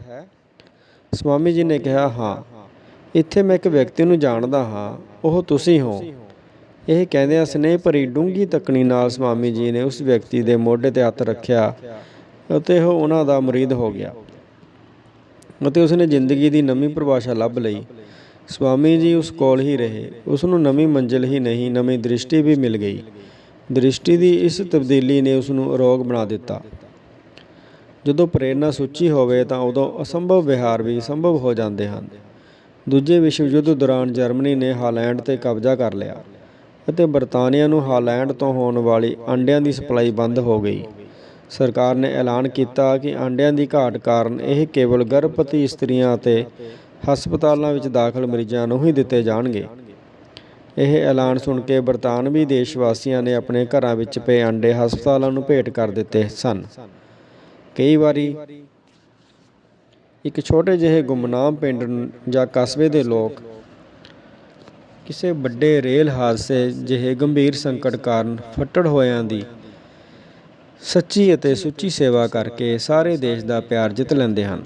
ਸਵਾਮੀ ਜੀ ਨੇ ਕਿਹਾ, ਹਾਂ। ਇੱਥੇ ਮੈਂ ਇੱਕ ਵਿਅਕਤੀ ਨੂੰ ਜਾਣਦਾ ਹਾਂ। ਉਹ ਤੁਸੀਂ ਹੋ। ਇਹ ਕਹਿੰਦਿਆਂ ਸਨੇਹ ਭਰੀ ਡੂੰਗੀ ਤੱਕਣੀ ਨਾਲ ਸਵਾਮੀ ਜੀ ਨੇ ਉਸ ਵਿਅਕਤੀ ਦੇ ਮੋਢੇ ਤੇ ਹੱਥ ਰੱਖਿਆ ਅਤੇ ਉਹ ਉਹਨਾਂ ਦਾ ਮੁਰੀਦ ਹੋ ਗਿਆ ਅਤੇ ਉਸਨੇ ਜ਼ਿੰਦਗੀ ਦੀ ਨਵੀਂ ਪਰਿਭਾਸ਼ਾ ਲੱਭ ਲਈ। ਸਵਾਮੀ ਜੀ ਉਸ ਕੋਲ ਹੀ ਰਹੇ। ਉਸ ਨੂੰ ਨਵੀਂ ਮੰਜ਼ਿਲ ਹੀ ਨਹੀਂ, ਨਵੀਂ ਦ੍ਰਿਸ਼ਟੀ ਵੀ ਮਿਲ ਗਈ। ਦ੍ਰਿਸ਼ਟੀ ਦੀ ਇਸ ਤਬਦੀਲੀ ਨੇ ਉਸ ਨੂੰ ਅਰੋਗ ਬਣਾ ਦਿੱਤਾ। ਜਦੋਂ ਪ੍ਰੇਰਣਾ ਸੁੱਚੀ ਹੋਵੇ ਤਾਂ ਉਦੋਂ ਅਸੰਭਵ ਵਿਹਾਰ ਵੀ ਸੰਭਵ ਹੋ ਜਾਂਦੇ ਹਨ। ਦੂਜੇ ਵਿਸ਼ਵ ਯੁੱਧ ਦੌਰਾਨ ਜਰਮਨੀ ਨੇ ਹਾਲੈਂਡ ਤੇ ਕਬਜ਼ਾ ਕਰ ਲਿਆ ਅਤੇ ਬਰਤਾਨੀਆ ਨੂੰ ਹਾਲੈਂਡ ਤੋਂ ਹੋਣ ਵਾਲੀ ਅੰਡਿਆਂ ਦੀ ਸਪਲਾਈ ਬੰਦ ਹੋ ਗਈ। ਸਰਕਾਰ ਨੇ ਐਲਾਨ ਕੀਤਾ ਕਿ ਅੰਡਿਆਂ ਦੀ ਘਾਟ ਕਾਰਨ ਇਹ ਕੇਵਲ ਗਰਭਵਤੀ ਇਸਤਰੀਆਂ ਅਤੇ ਹਸਪਤਾਲਾਂ ਵਿੱਚ ਦਾਖਲ ਮਰੀਜ਼ਾਂ ਨੂੰ ਹੀ ਦਿੱਤੇ ਜਾਣਗੇ। ਇਹ ਐਲਾਨ ਸੁਣ ਕੇ ਬਰਤਾਨਵੀ ਦੇਸ਼ ਵਾਸੀਆਂ ਨੇ ਆਪਣੇ ਘਰਾਂ ਵਿੱਚ ਪਏ ਅੰਡੇ ਹਸਪਤਾਲਾਂ ਨੂੰ ਭੇਟ ਕਰ ਦਿੱਤੇ ਸਨ। ਕਈ ਵਾਰੀ ਇੱਕ ਛੋਟੇ ਜਿਹੇ ਗੁੰਮਨਾਮ ਪਿੰਡ ਜਾਂ ਕਸਬੇ ਦੇ ਲੋਕ ਕਿਸੇ ਵੱਡੇ ਰੇਲ ਹਾਦਸੇ ਜਿਹੇ ਗੰਭੀਰ ਸੰਕਟ ਕਾਰਨ ਫੱਟੜ ਹੋਇਆਂ ਦੀ ਸੱਚੀ ਅਤੇ ਸੁੱਚੀ ਸੇਵਾ ਕਰਕੇ ਸਾਰੇ ਦੇਸ਼ ਦਾ ਪਿਆਰ ਜਿੱਤ ਲੈਂਦੇ ਹਨ।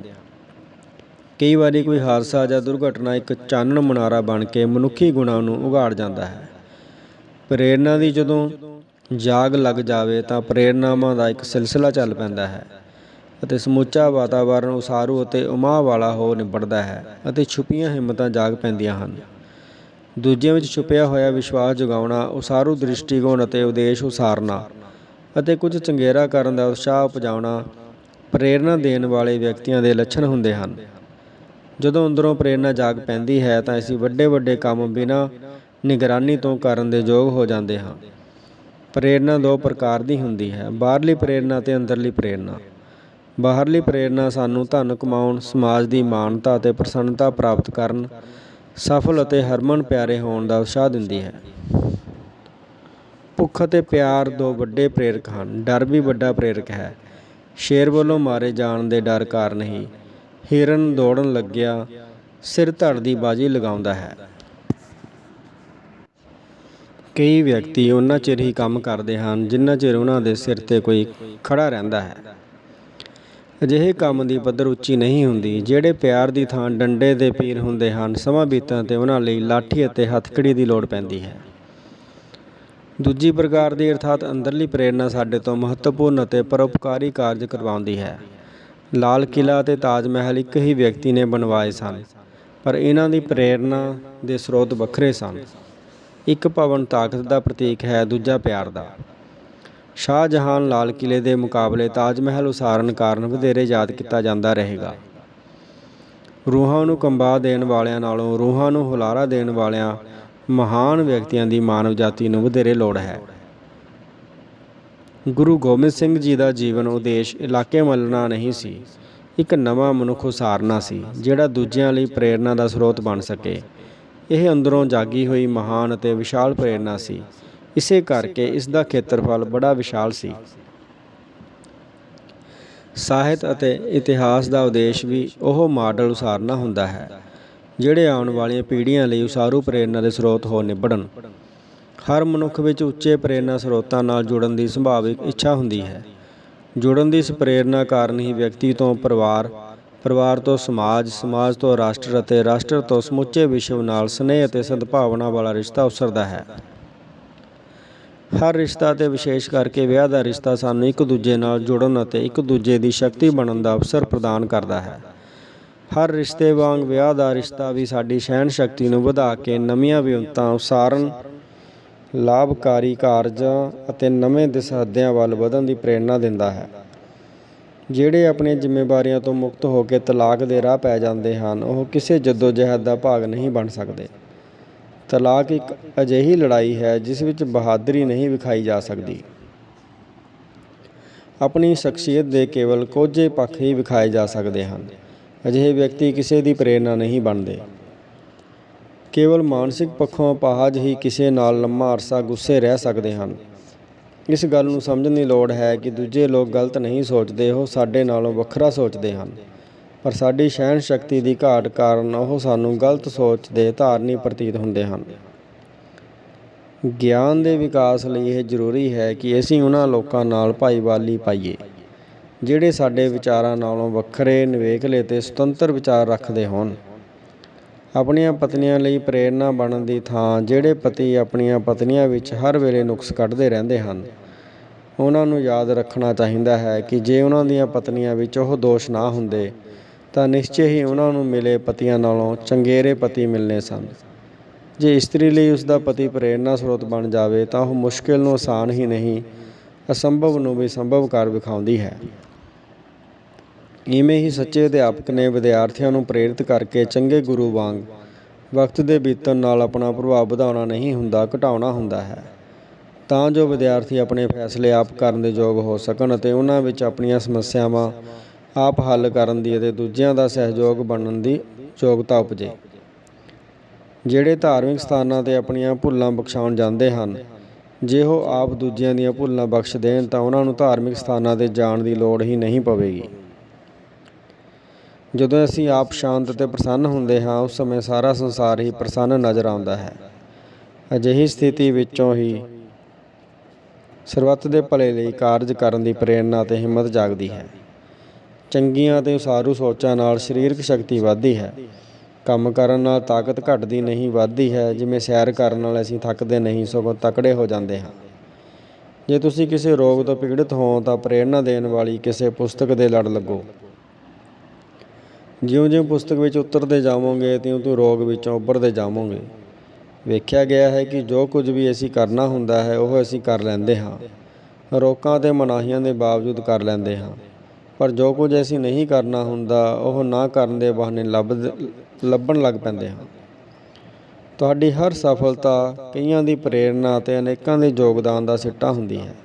ਕਈ ਵਾਰੀ ਕੋਈ ਹਾਦਸਾ ਜਾਂ ਦੁਰਘਟਨਾ ਇੱਕ ਚਾਨਣ ਮੁਨਾਰਾ ਬਣ ਕੇ ਮਨੁੱਖੀ ਗੁਣਾਂ ਨੂੰ ਉਘਾੜ ਜਾਂਦਾ ਹੈ। ਪ੍ਰੇਰਣਾ ਦੀ ਜਦੋਂ ਜਾਗ ਲੱਗ ਜਾਵੇ ਤਾਂ ਪ੍ਰੇਰਨਾਵਾਂ ਦਾ ਇੱਕ ਸਿਲਸਿਲਾ ਚੱਲ ਪੈਂਦਾ ਹੈ ਅਤੇ ਸਮੁੱਚਾ ਵਾਤਾਵਰਣ ਉਸਾਰੂ ਅਤੇ ਉਮਾਹ ਵਾਲਾ ਹੋ ਨਿਬੜਦਾ ਹੈ ਅਤੇ ਛੁਪੀਆਂ ਹਿੰਮਤਾਂ ਜਾਗ ਪੈਂਦੀਆਂ ਹਨ। ਦੂਜਿਆਂ ਵਿੱਚ ਛੁਪਿਆ ਹੋਇਆ ਵਿਸ਼ਵਾਸ ਜਗਾਉਣਾ, ਉਸਾਰੂ ਦ੍ਰਿਸ਼ਟੀਕੋਣ ਅਤੇ ਉਦੇਸ਼ ਉਸਾਰਨਾ ਅਤੇ ਕੁਝ ਚੰਗੇਰਾ ਕਰਨ ਦਾ ਉਤਸ਼ਾਹ ਉਪਜਾਉਣਾ ਪ੍ਰੇਰਣਾ ਦੇਣ ਵਾਲੇ ਵਿਅਕਤੀਆਂ ਦੇ ਲੱਛਣ ਹੁੰਦੇ ਹਨ। ਜਦੋਂ ਅੰਦਰੋਂ ਪ੍ਰੇਰਣਾ ਜਾਗ ਪੈਂਦੀ ਹੈ ਤਾਂ ਅਸੀਂ ਵੱਡੇ ਵੱਡੇ ਕੰਮ ਬਿਨਾਂ ਨਿਗਰਾਨੀ ਤੋਂ ਕਰਨ ਦੇ ਯੋਗ ਹੋ ਜਾਂਦੇ ਹਾਂ। ਪ੍ਰੇਰਨਾ ਦੋ ਪ੍ਰਕਾਰ ਦੀ ਹੁੰਦੀ ਹੈ। ਬਾਹਰਲੀ ਪ੍ਰੇਰਨਾ ਤੇ ਅੰਦਰਲੀ ਪ੍ਰੇਰਨਾ ਬਾਹਰਲੀ ਪ੍ਰੇਰਨਾ ਸਾਨੂੰ ਧਨ ਕਮਾਉਣ, ਸਮਾਜ ਦੀ ਮਾਨਤਾ ਅਤੇ ਪ੍ਰਸੰਨਤਾ ਪ੍ਰਾਪਤ ਕਰਨ, ਸਫਲ ਅਤੇ ਹਰਮਨ ਪਿਆਰੇ ਹੋਣ ਦਾ ਉਤਸ਼ਾਹ ਦਿੰਦੀ ਹੈ। ਭੁੱਖ ਅਤੇ ਪਿਆਰ ਦੋ ਵੱਡੇ ਪ੍ਰੇਰਕ ਹਨ। ਡਰ ਵੀ ਵੱਡਾ ਪ੍ਰੇਰਕ ਹੈ। ਸ਼ੇਰ ਵੱਲੋਂ ਮਾਰੇ ਜਾਣ ਦੇ ਡਰ ਕਾਰਨ ਹੀ ਹਿਰਨ ਦੌੜਨ ਲੱਗਿਆ, ਸਿਰ ਧੜ ਦੀ ਬਾਜੀ ਲਗਾਉਂਦਾ ਹੈ। ਕਈ ਵਿਅਕਤੀ ਉਹਨਾਂ ਚਿਰ ਹੀ ਕੰਮ ਕਰਦੇ ਹਨ, ਜਿੰਨਾ ਚਿਰ ਉਹਨਾਂ ਦੇ ਸਿਰ ਤੇ ਕੋਈ ਖੜਾ ਰਹਿੰਦਾ ਹੈ। ਅਜਿਹੇ ਕੰਮ ਦੀ ਪੱਧਰ ਉੱਚੀ ਨਹੀਂ ਹੁੰਦੀ, ਜਿਹੜੇ ਪਿਆਰ ਦੀ ਥਾਂ ਡੰਡੇ ਦੇ ਪੀਰ ਹੁੰਦੇ ਹਨ, ਸਮਾਂ ਬੀਤਣ ਤੇ ਉਹਨਾਂ ਲਈ ਲਾਠੀ ਅਤੇ ਹੱਥਕੜੀ ਦੀ ਲੋੜ ਪੈਂਦੀ ਹੈ। ਦੂਜੀ ਪ੍ਰਕਾਰ ਦੀ ਅਰਥਾਤ ਅੰਦਰਲੀ ਪ੍ਰੇਰਨਾ ਸਾਡੇ ਤੋਂ ਮਹੱਤਵਪੂਰਨ ਅਤੇ ਪਰਉਪਕਾਰੀ ਕਾਰਜ ਕਰਵਾਉਂਦੀ ਹੈ। ਲਾਲ ਕਿਲ੍ਹਾ ਅਤੇ ਤਾਜ ਮਹਿਲ ਇੱਕ ਹੀ ਵਿਅਕਤੀ ਨੇ ਬਣਵਾਏ ਸਨ, ਪਰ ਇਹਨਾਂ ਦੀ ਪ੍ਰੇਰਨਾ ਦੇ ਸਰੋਤ ਵੱਖਰੇ ਸਨ। ਇੱਕ ਭਵਨ ਤਾਕਤ ਦਾ ਪ੍ਰਤੀਕ ਹੈ, ਦੂਜਾ ਪਿਆਰ ਦਾ। ਸ਼ਾਹ ਜਹਾਨ ਲਾਲ ਕਿਲੇ ਦੇ ਮੁਕਾਬਲੇ ਤਾਜ ਮਹਿਲ ਉਸਾਰਨ ਕਾਰਨ ਵਧੇਰੇ ਯਾਦ ਕੀਤਾ ਜਾਂਦਾ ਰਹੇਗਾ। ਰੂਹਾਂ ਨੂੰ ਕੰਬਾ ਦੇਣ ਵਾਲਿਆਂ ਨਾਲੋਂ, ਰੂਹਾਂ ਨੂੰ ਹੁਲਾਰਾ ਦੇਣ ਵਾਲਿਆਂ ਮਹਾਨ ਵਿਅਕਤੀਆਂ ਦੀ ਮਾਨਵ ਜਾਤੀ ਨੂੰ ਵਧੇਰੇ ਲੋੜ ਹੈ। ਗੁਰੂ ਗੋਬਿੰਦ ਸਿੰਘ ਜੀ ਦਾ ਜੀਵਨ ਉਦੇਸ਼ ਇਲਾਕੇ ਮੱਲਣਾ ਨਹੀਂ ਸੀ। ਇੱਕ ਨਵਾਂ ਮਨੁੱਖ ਉਸਾਰਨਾ ਸੀ, ਜਿਹੜਾ ਦੂਜਿਆਂ ਲਈ ਪ੍ਰੇਰਨਾ ਦਾ ਸਰੋਤ ਬਣ ਸਕੇ। ਇਹ ਅੰਦਰੋਂ ਜਾਗੀ ਹੋਈ ਮਹਾਨ ਅਤੇ ਵਿਸ਼ਾਲ ਪ੍ਰੇਰਨਾ ਸੀ। ਇਸੇ ਕਰਕੇ ਇਸ ਦਾ ਖੇਤਰਫਲ ਬੜਾ ਵਿਸ਼ਾਲ ਸੀ। ਸਾਹਿਤ ਅਤੇ ਇਤਿਹਾਸ ਦਾ ਉਦੇਸ਼ ਵੀ ਉਹ ਮਾਡਲ ਉਸਾਰਨਾ ਹੁੰਦਾ ਹੈ, ਜਿਹੜੇ ਆਉਣ ਵਾਲੀਆਂ ਪੀੜ੍ਹੀਆਂ ਲਈ ਉਸਾਰੂ ਪ੍ਰੇਰਨਾ ਦੇ ਸਰੋਤ ਹੋ ਨਿਬੜਨ। ਹਰ ਮਨੁੱਖ ਵਿੱਚ ਉੱਚੇ ਪ੍ਰੇਰਨਾ ਸਰੋਤਾਂ ਨਾਲ ਜੁੜਨ ਦੀ ਸੰਭਾਵਿਕ ਇੱਛਾ ਹੁੰਦੀ ਹੈ। ਜੁੜਨ ਦੀ ਇਸ ਪ੍ਰੇਰਨਾ ਕਾਰਨ ਹੀ ਵਿਅਕਤੀ ਤੋਂ ਪਰਿਵਾਰ ਪਰਿਵਾਰ ਤੋਂ ਸਮਾਜ ਸਮਾਜ ਤੋਂ ਰਾਸ਼ਟਰ ਅਤੇ ਰਾਸ਼ਟਰ ਤੋਂ ਸਮੁੱਚੇ ਵਿਸ਼ਵ ਨਾਲ ਸਨੇਹ ਅਤੇ ਸਦਭਾਵਨਾ ਵਾਲਾ ਰਿਸ਼ਤਾ ਉਸਰਦਾ ਹੈ। ਹਰ ਰਿਸ਼ਤਾ ਤੇ ਵਿਸ਼ੇਸ਼ ਕਰਕੇ ਵਿਆਹ ਦਾ ਰਿਸ਼ਤਾ ਸਾਨੂੰ ਇੱਕ ਦੂਜੇ ਨਾਲ ਜੁੜਨ ਅਤੇ ਇੱਕ ਦੂਜੇ ਦੀ ਸ਼ਕਤੀ ਬਣਨ ਦਾ ਅਵਸਰ ਪ੍ਰਦਾਨ ਕਰਦਾ ਹੈ। ਹਰ ਰਿਸ਼ਤੇ ਵਾਂਗ ਵਿਆਹ ਦਾ ਰਿਸ਼ਤਾ ਵੀ ਸਾਡੀ ਸਹਿਣ ਸ਼ਕਤੀ ਨੂੰ ਵਧਾ ਕੇ ਨਵੀਆਂ ਵਿਉਂਤਾਂ ਉਸਾਰਨ ਲਾਭਕਾਰੀ ਕਾਰਜਾਂ ਅਤੇ ਨਵੇਂ ਦਿਸ਼ਾਦਿਆਂ ਵੱਲ ਵਧਣ ਦੀ ਪ੍ਰੇਰਣਾ ਦਿੰਦਾ ਹੈ। ਜਿਹੜੇ ਆਪਣੀਆਂ ਜ਼ਿੰਮੇਵਾਰੀਆਂ ਤੋਂ ਮੁਕਤ ਹੋ ਕੇ ਤਲਾਕ ਦੇ ਰਾਹ ਪੈ ਜਾਂਦੇ ਹਨ, ਉਹ ਕਿਸੇ ਜਹਿਦ ਦਾ ਭਾਗ ਨਹੀਂ ਬਣ ਸਕਦੇ। ਤਲਾਕ ਇੱਕ ਅਜਿਹੀ ਲੜਾਈ ਹੈ ਜਿਸ ਵਿੱਚ ਬਹਾਦਰੀ ਨਹੀਂ ਵਿਖਾਈ ਜਾ ਸਕਦੀ। ਆਪਣੀ ਸ਼ਖਸੀਅਤ ਦੇ ਕੇਵਲ ਕੋਝੇ ਪੱਖ ਹੀ ਵਿਖਾਏ ਜਾ ਸਕਦੇ ਹਨ। ਅਜਿਹੇ ਵਿਅਕਤੀ ਕਿਸੇ ਦੀ ਪ੍ਰੇਰਣਾ ਨਹੀਂ ਬਣਦੇ। ਕੇਵਲ ਮਾਨਸਿਕ ਪੱਖੋਂ ਅਪਾਹਜ ਹੀ ਕਿਸੇ ਨਾਲ ਲੰਮਾ ਅਰਸਾ ਗੁੱਸੇ ਰਹਿ ਸਕਦੇ ਹਨ। ਇਸ ਗੱਲ ਨੂੰ ਸਮਝਣ ਦੀ ਲੋੜ ਹੈ ਕਿ ਦੂਜੇ ਲੋਕ ਗਲਤ ਨਹੀਂ ਸੋਚਦੇ, ਉਹ ਸਾਡੇ ਨਾਲੋਂ ਵੱਖਰਾ ਸੋਚਦੇ ਹਨ। ਪਰ ਸਾਡੀ ਸਹਿਣ ਸ਼ਕਤੀ ਦੀ ਘਾਟ ਕਾਰਨ ਉਹ ਸਾਨੂੰ ਗਲਤ ਸੋਚ ਦੇ ਧਾਰਨੀ ਪ੍ਰਤੀਤ ਹੁੰਦੇ ਹਨ। ਗਿਆਨ ਦੇ ਵਿਕਾਸ ਲਈ ਇਹ ਜ਼ਰੂਰੀ ਹੈ ਕਿ ਅਸੀਂ ਉਹਨਾਂ ਲੋਕਾਂ ਨਾਲ ਭਾਈਵਾਲੀ ਪਾਈਏ, ਜਿਹੜੇ ਸਾਡੇ ਵਿਚਾਰਾਂ ਨਾਲੋਂ ਵੱਖਰੇ, ਨਿਵੇਕਲੇ ਤੇ ਸੁਤੰਤਰ ਵਿਚਾਰ ਰੱਖਦੇ ਹੋਣ। ਆਪਣੀਆਂ ਪਤਨੀਆਂ ਲਈ ਪ੍ਰੇਰਨਾ ਬਣਨ ਦੀ ਥਾਂ ਜਿਹੜੇ ਪਤੀ ਆਪਣੀਆਂ ਪਤਨੀਆਂ ਵਿੱਚ ਹਰ ਵੇਲੇ ਨੁਕਸ ਕੱਢਦੇ ਰਹਿੰਦੇ ਹਨ। ਉਹਨਾਂ ਨੂੰ ਯਾਦ ਰੱਖਣਾ ਚਾਹੀਦਾ ਹੈ ਕਿ ਜੇ ਉਹਨਾਂ ਦੀਆਂ ਪਤਨੀਆਂ ਵਿੱਚ ਉਹ ਦੋਸ਼ ਨਾ ਹੁੰਦੇ, ਤਾਂ ਨਿਸ਼ਚੇ ਹੀ ਉਹਨਾਂ ਨੂੰ ਮਿਲੇ ਪਤੀਆਂ ਨਾਲੋਂ ਚੰਗੇਰੇ ਪਤੀ ਮਿਲਨੇ ਸਨ। ਜੇ ਇਸਤਰੀ ਲਈ ਉਸ ਦਾ ਪਤੀ ਪ੍ਰੇਰਣਾ ਸਰੋਤ ਬਣ ਜਾਵੇ, ਤਾਂ ਉਹ ਮੁਸ਼ਕਿਲ ਨੂੰ ਆਸਾਨ ਹੀ ਨਹੀਂ, ਅਸੰਭਵ ਨੂੰ ਵੀ ਸੰਭਵ ਕਰ ਵਿਖਾਉਂਦੀ ਹੈ। ਇਵੇਂ ਹੀ ਸੱਚੇ ਅਧਿਆਪਕ ਨੇ ਵਿਦਿਆਰਥੀਆਂ ਨੂੰ ਪ੍ਰੇਰਿਤ ਕਰਕੇ ਚੰਗੇ ਗੁਰੂ ਵਾਂਗ ਵਕਤ ਦੇ ਬੀਤਣ ਨਾਲ ਆਪਣਾ ਪ੍ਰਭਾਵ ਵਧਾਉਣਾ ਨਹੀਂ ਹੁੰਦਾ, ਘਟਾਉਣਾ ਹੁੰਦਾ ਹੈ। ਤਾਂ ਜੋ ਵਿਦਿਆਰਥੀ ਆਪਣੇ ਫੈਸਲੇ ਆਪ ਕਰਨ ਦੇ ਯੋਗ ਹੋ ਸਕਣ ਅਤੇ ਉਹਨਾਂ ਵਿੱਚ ਆਪਣੀਆਂ ਸਮੱਸਿਆਵਾਂ ਆਪ ਹੱਲ ਕਰਨ ਦੀ ਅਤੇ ਦੂਜਿਆਂ ਦਾ ਸਹਿਯੋਗ ਬਣਨ ਦੀ ਯੋਗਤਾ ਉਪਜੇ। ਜਿਹੜੇ ਧਾਰਮਿਕ ਸਥਾਨਾਂ ਤੇ ਆਪਣੀਆਂ ਭੁੱਲਾਂ ਬਖਸ਼ਾਉਣ ਜਾਂਦੇ ਹਨ, ਜੇ ਉਹ ਆਪ ਦੂਜਿਆਂ ਦੀਆਂ ਭੁੱਲਾਂ ਬਖਸ਼ ਦੇਣ ਤਾਂ ਉਹਨਾਂ ਨੂੰ ਧਾਰਮਿਕ ਸਥਾਨਾਂ ਤੇ ਜਾਣ ਦੀ ਲੋੜ ਹੀ ਨਹੀਂ ਪਵੇਗੀ। ਜਦੋਂ ਅਸੀਂ ਆਪ ਸ਼ਾਂਤ ਅਤੇ ਪ੍ਰਸੰਨ ਹੁੰਦੇ ਹਾਂ, ਉਸ ਸਮੇਂ ਸਾਰਾ ਸੰਸਾਰ ਹੀ ਪ੍ਰਸੰਨ ਨਜ਼ਰ ਆਉਂਦਾ ਹੈ। ਅਜਿਹੀ ਸਥਿਤੀ ਵਿੱਚੋਂ ਹੀ ਸਰਬੱਤ ਦੇ ਭਲੇ ਲਈ ਕਾਰਜ ਕਰਨ ਦੀ ਪ੍ਰੇਰਣਾ ਅਤੇ ਹਿੰਮਤ ਜਾਗਦੀ ਹੈ। ਚੰਗੀਆਂ ਤੇ ਉਸਾਰੂ ਸੋਚਾਂ ਨਾਲ ਸਰੀਰਕ ਸ਼ਕਤੀ ਵੱਧਦੀ ਹੈ। ਕੰਮ ਕਰਨ ਨਾਲ ਤਾਕਤ ਘਟਦੀ ਨਹੀਂ, ਵੱਧਦੀ ਹੈ। ਜਿਵੇਂ ਸੈਰ ਕਰਨ ਨਾਲ ਅਸੀਂ ਥੱਕਦੇ ਨਹੀਂ, ਸਗੋਂ ਤਕੜੇ ਹੋ ਜਾਂਦੇ ਹਾਂ। ਜੇ ਤੁਸੀਂ ਕਿਸੇ ਰੋਗ ਤੋਂ ਪੀੜਤ ਹੋ, ਤਾਂ ਪ੍ਰੇਰਣਾ ਦੇਣ ਵਾਲੀ ਕਿਸੇ ਪੁਸਤਕ ਦੇ ਲੜ ਲੱਗੋ। ਜਿਉਂ-ਜਿਉਂ ਪੁਸਤਕ ਵਿੱਚ ਉਤਰਦੇ ਜਾਵੋਗੇ ਤਿਉਂ-ਤਿਉਂ ਰੋਗ ਵਿੱਚੋਂ ਉੱਭਰਦੇ ਜਾਵੋਗੇ। ਵੇਖਿਆ ਗਿਆ ਹੈ ਕਿ ਜੋ ਕੁਝ ਵੀ ਅਸੀਂ ਕਰਨਾ ਹੁੰਦਾ ਹੈ, ਉਹ ਅਸੀਂ ਕਰ ਲੈਂਦੇ ਹਾਂ। ਰੋਕਾਂ ਅਤੇ ਮਨਾਹੀਆਂ ਦੇ ਬਾਵਜੂਦ ਕਰ ਲੈਂਦੇ ਹਾਂ। ਪਰ ਜੋ ਕੁਝ ਅਸੀਂ ਨਹੀਂ ਕਰਨਾ ਹੁੰਦਾ, ਉਹ ਨਾ ਕਰਨ ਦੇ ਬਹਾਨੇ ਲੱਭ ਲੱਭਣ ਲੱਗ ਪੈਂਦੇ ਹਾਂ। ਤੁਹਾਡੀ ਹਰ ਸਫਲਤਾ ਕਈਆਂ ਦੀ ਪ੍ਰੇਰਣਾ ਅਤੇ ਅਨੇਕਾਂ ਦੇ ਯੋਗਦਾਨ ਦਾ ਸਿੱਟਾ ਹੁੰਦੀ ਹੈ।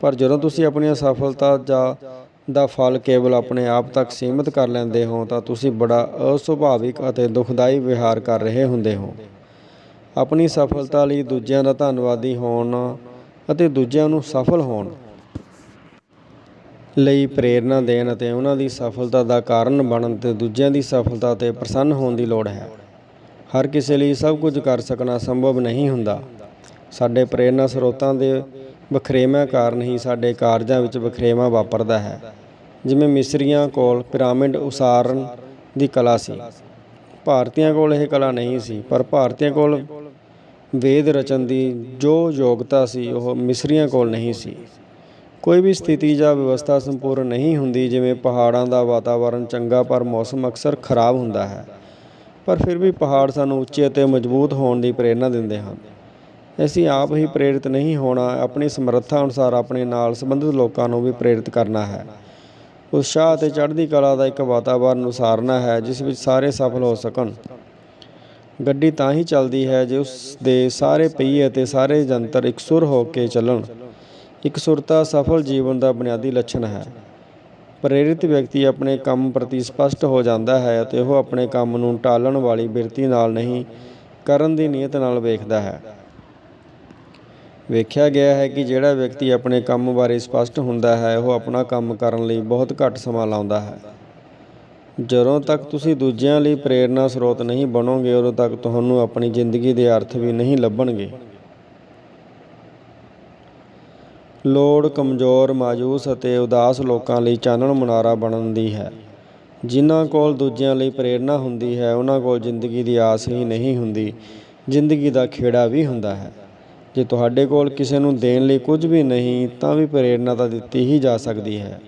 ਪਰ ਜਦੋਂ ਤੁਸੀਂ ਆਪਣੀਆਂ ਸਫਲਤਾ ਜਾਂ ਦਾ ਫਲ ਕੇਵਲ ਆਪਣੇ ਆਪ ਤੱਕ ਸੀਮਿਤ ਕਰ ਲੈਂਦੇ ਹੋ ਤਾਂ ਤੁਸੀਂ ਬੜਾ ਅਸੁਭਾਵਿਕ ਅਤੇ ਦੁਖਦਾਈ ਵਿਹਾਰ ਕਰ ਰਹੇ ਹੁੰਦੇ ਹੋ। ਆਪਣੀ ਸਫਲਤਾ ਲਈ ਦੂਜਿਆਂ ਦਾ ਧੰਨਵਾਦੀ ਹੋਣ ਅਤੇ ਦੂਜਿਆਂ ਨੂੰ ਸਫਲ ਹੋਣ ਲਈ ਪ੍ਰੇਰਣਾ ਦੇਣ ਅਤੇ ਉਹਨਾਂ ਦੀ ਸਫਲਤਾ ਦਾ ਕਾਰਨ ਬਣਨ ਤੇ ਦੂਜਿਆਂ ਦੀ ਸਫਲਤਾ ਤੇ ਪ੍ਰਸੰਨ ਹੋਣ ਦੀ ਲੋੜ ਹੈ। ਹਰ ਕਿਸੇ ਲਈ ਸਭ ਕੁਝ ਕਰ ਸਕਣਾ ਸੰਭਵ ਨਹੀਂ ਹੁੰਦਾ। ਸਾਡੇ ਪ੍ਰੇਰਣਾ ਸਰੋਤਾਂ ਦੇ ਵਖਰੇਵਿਆਂ ਕਾਰਨ ਹੀ ਸਾਡੇ ਕਾਰਜਾਂ ਵਿੱਚ ਵਖਰੇਵਾਂ ਵਾਪਰਦਾ ਹੈ। ਜਿਵੇਂ ਮਿਸਰੀਆਂ ਕੋਲ ਪਿਰਾਮਿਡ ਉਸਾਰਨ ਦੀ ਕਲਾ ਸੀ। ਭਾਰਤੀਆਂ ਕੋਲ ਇਹ ਕਲਾ ਨਹੀਂ ਸੀ, ਪਰ ਭਾਰਤੀਆਂ ਕੋਲ ਵੇਦ ਰਚਨ ਦੀ ਜੋ ਯੋਗਤਾ ਸੀ, ਉਹ ਮਿਸਰੀਆਂ ਕੋਲ ਨਹੀਂ ਸੀ। ਕੋਈ ਵੀ ਸਥਿਤੀ ਜਾਂ ਵਿਵਸਥਾ ਸੰਪੂਰਨ ਨਹੀਂ ਹੁੰਦੀ, ਜਿਵੇਂ ਪਹਾੜਾਂ ਦਾ ਵਾਤਾਵਰਣ ਚੰਗਾ, ਪਰ ਮੌਸਮ ਅਕਸਰ ਖਰਾਬ ਹੁੰਦਾ ਹੈ। ਪਰ ਫਿਰ ਵੀ ਪਹਾੜ ਸਾਨੂੰ ਉੱਚੇ ਅਤੇ ਮਜ਼ਬੂਤ ਹੋਣ ਦੀ ਪ੍ਰੇਰਣਾ ਦਿੰਦੇ ਹਨ। ਅਸੀਂ ਆਪ ਹੀ ਪ੍ਰੇਰਿਤ ਨਹੀਂ ਹੋਣਾ, ਆਪਣੀ ਸਮਰੱਥਾ ਅਨੁਸਾਰ ਆਪਣੇ ਨਾਲ ਸੰਬੰਧਿਤ ਲੋਕਾਂ ਨੂੰ ਵੀ ਪ੍ਰੇਰਿਤ ਕਰਨਾ ਹੈ। ਉਤਸ਼ਾਹ ਅਤੇ ਚੜ੍ਹਦੀ ਕਲਾ ਦਾ ਇੱਕ ਵਾਤਾਵਰਨ ਉਸਾਰਨਾ ਹੈ, ਜਿਸ ਵਿੱਚ ਸਾਰੇ ਸਫਲ ਹੋ ਸਕਣ। ਗੱਡੀ ਤਾਂ ਹੀ ਚੱਲਦੀ ਹੈ ਜੇ ਉਸ ਦੇ ਸਾਰੇ ਪਹੀਏ ਅਤੇ ਸਾਰੇ ਯੰਤਰ ਇਕਸੁਰ ਹੋ ਕੇ ਚੱਲਣ। ਇਕਸੁਰਤਾ ਸਫਲ ਜੀਵਨ ਦਾ ਬੁਨਿਆਦੀ ਲੱਛਣ ਹੈ। ਪ੍ਰੇਰਿਤ ਵਿਅਕਤੀ ਆਪਣੇ ਕੰਮ ਪ੍ਰਤੀ ਸਪਸ਼ਟ ਹੋ ਜਾਂਦਾ ਹੈ ਅਤੇ ਉਹ ਆਪਣੇ ਕੰਮ ਨੂੰ ਟਾਲਣ ਵਾਲੀ ਬਿਰਤੀ ਨਾਲ ਨਹੀਂ, ਕਰਨ ਦੀ ਨੀਅਤ ਨਾਲ ਵੇਖਦਾ ਹੈ। ਵੇਖਿਆ ਗਿਆ ਹੈ ਕਿ ਜਿਹੜਾ ਵਿਅਕਤੀ ਆਪਣੇ ਕੰਮ ਬਾਰੇ ਸਪੱਸ਼ਟ ਹੁੰਦਾ ਹੈ, ਉਹ ਆਪਣਾ ਕੰਮ ਕਰਨ ਲਈ ਬਹੁਤ ਘੱਟ ਸਮਾਂ ਲਾਉਂਦਾ ਹੈ। ਜਦੋਂ ਤੱਕ ਤੁਸੀਂ ਦੂਜਿਆਂ ਲਈ ਪ੍ਰੇਰਨਾ ਸਰੋਤ ਨਹੀਂ ਬਣੋਗੇ, ਉਦੋਂ ਤੱਕ ਤੁਹਾਨੂੰ ਆਪਣੀ ਜ਼ਿੰਦਗੀ ਦੇ ਅਰਥ ਵੀ ਨਹੀਂ ਲੱਭਣਗੇ। ਲੋੜ ਕਮਜ਼ੋਰ, ਮਾਯੂਸ ਅਤੇ ਉਦਾਸ ਲੋਕਾਂ ਲਈ ਚਾਨਣ ਮੁਨਾਰਾ ਬਣਨ ਦੀ ਹੈ। ਜਿਨ੍ਹਾਂ ਕੋਲ ਦੂਜਿਆਂ ਲਈ ਪ੍ਰੇਰਨਾ ਹੁੰਦੀ ਹੈ ਉਹਨਾਂ ਕੋਲ ਜ਼ਿੰਦਗੀ ਦੀ ਆਸ ਹੀ ਨਹੀਂ ਹੁੰਦੀ। ਜ਼ਿੰਦਗੀ ਦਾ ਖੇੜਾ ਵੀ ਹੁੰਦਾ ਹੈ। ਜੇ ਤੁਹਾਡੇ ਕੋਲ ਕਿਸੇ ਨੂੰ ਦੇਣ ਲਈ ਕੁਝ ਵੀ ਨਹੀਂ, ਤਾਂ ਵੀ ਪ੍ਰੇਰਨਾ ਤਾਂ ਦਿੱਤੀ ਹੀ ਜਾ ਸਕਦੀ ਹੈ।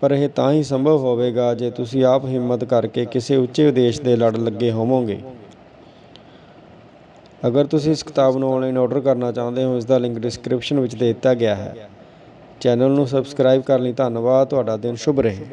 ਪਰ ਇਹ ਤਾਂ ਹੀ ਸੰਭਵ ਹੋਵੇਗਾ ਜੇ ਤੁਸੀਂ ਆਪ ਹਿੰਮਤ ਕਰਕੇ ਕਿਸੇ ਉੱਚੇ ਉਦੇਸ਼ ਦੇ ਲੜ ਲੱਗੇ ਹੋਵੋਗੇ। ਅਗਰ ਤੁਸੀਂ ਇਸ ਕਿਤਾਬ ਨੂੰ ਆਨਲਾਈਨ ਆਰਡਰ ਕਰਨਾ ਚਾਹੁੰਦੇ ਹੋ ਇਸ ਦਾ ਲਿੰਕ ਡਿਸਕ੍ਰਿਪਸ਼ਨ ਵਿੱਚ ਦੇ ਦਿੱਤਾ ਗਿਆ ਹੈ। ਚੈਨਲ ਨੂੰ ਸਬਸਕ੍ਰਾਈਬ ਕਰਨ ਲਈ ਧੰਨਵਾਦ, ਤੁਹਾਡਾ ਦਿਨ ਸ਼ੁਭ ਰਹੇ।